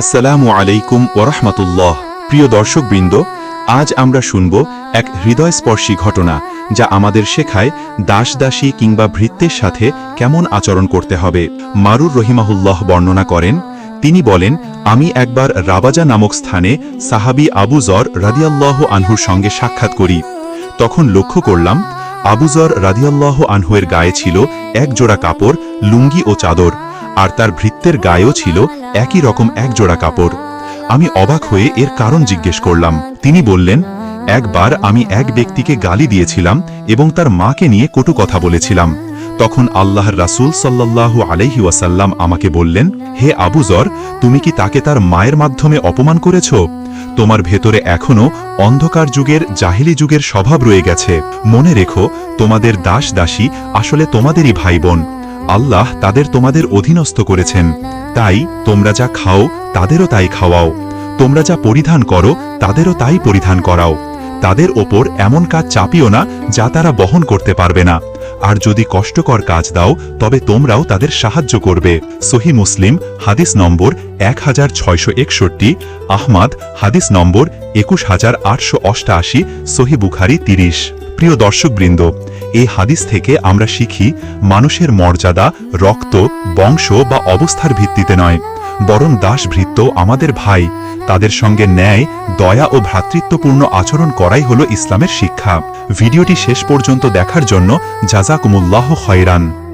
আসসালামু আলাইকুম ওরহমতুল্লাহ প্রিয় দর্শকবৃন্দ, আজ আমরা শুনব এক হৃদয়স্পর্শী ঘটনা যা আমাদের শেখায় দাসদাসী কিংবা ভৃত্যের সাথে কেমন আচরণ করতে হবে। মারুর রহিমাহুল্লাহ বর্ণনা করেন, তিনি বলেন, আমি একবার রাবাজা নামক স্থানে সাহাবি আবুজর রাদিয়াল্লাহ আনহুর সঙ্গে সাক্ষাৎ করি। তখন লক্ষ্য করলাম আবুজর রাদিয়াল্লাহ আনহুয়ের গায়ে ছিল এক জোড়া কাপড়, লুঙ্গি ও চাদর। আর তার ভৃত্যের গায়েও ছিল একই রকম এক জোড়া কাপড়। আমি অবাক হয়ে এর কারণ জিজ্ঞেস করলাম। তিনি বললেন, একবার আমি এক ব্যক্তিকে গালি দিয়েছিলাম এবং তার মাকে নিয়ে কটু কথা বলেছিলাম। তখন আল্লাহর রাসূল আলাইহি ওয়াসাল্লাম আমাকে বললেন, হে আবুজর তুমি কি তাকে তার মায়ের মাধ্যমে অপমান করেছ? তোমার ভেতরে এখনও অন্ধকার যুগের, জাহিলি যুগের স্বভাব রয়ে গেছে। মনে রেখো, তোমাদের দাস দাসী আসলে তোমাদেরই ভাই বোন আল্লাহ তাদের তোমাদের অধীনস্থ করেছেন। তাই তোমরা যা খাও, তাদেরও তাই খাওয়াও। তোমরা যা পরিধান করো, তাদেরও তাই পরিধান করাও। তাদের ওপর এমন কাজ চাপিও না যা তারা বহন করতে পারবে না। আর যদি কষ্টকর কাজ দাও, তবে তোমরাও তাদের সাহায্য করবে। সহি মুসলিম, হাদিস নম্বর এক হাজার ছয়শো একষট্টি, আহমাদ, হাদিস নম্বর একুশ হাজার আটশো অষ্টাশি, সহি বুখারি তিরিশ। প্রিয় দর্শকবৃন্দ, এই হাদিস থেকে আমরা শিখি, মানুষের মর্যাদা, রক্ত, বংশ বা অবস্থার ভিত্তিতে নয়। বরং দাসভৃত্য আমাদের ভাই, তাদের সঙ্গে ন্যায়, দয়া ও ভ্রাতৃত্বপূর্ণ আচরণ করাই হল ইসলামের শিক্ষা। ভিডিওটি শেষ পর্যন্ত দেখার জন্য জাজাকুমুল্লাহ খয়রান।